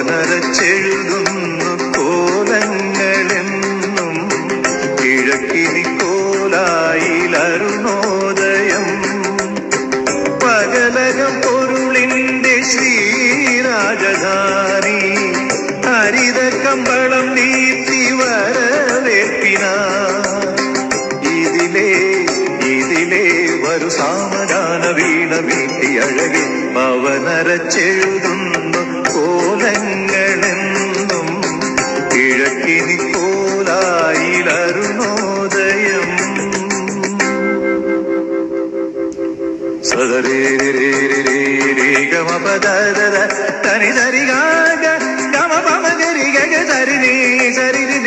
അവനരച്ചെഴുതുന്നു കോലങ്ങളെന്നും കിഴക്കിനി കോലായിലരുണോദയം. പകലകം പൊരുളിന്റെ ശ്രീരാജധാനി ഹരിത കമ്പളം നീത്തി വരവേപ്പിന ഇതിലേ ഇതിലേ വരു സാമഗാന വീണ വീട്ടി അഴകി പവനരച്ചെഴുതുന്നു കിഴക്കിനി കോലായിലരുണോദയം സദരേരേരേരേരേഗമപദദദ തനി സരിഗാഗ ഗമപമഗരിഗഗ സരിനി സരിനി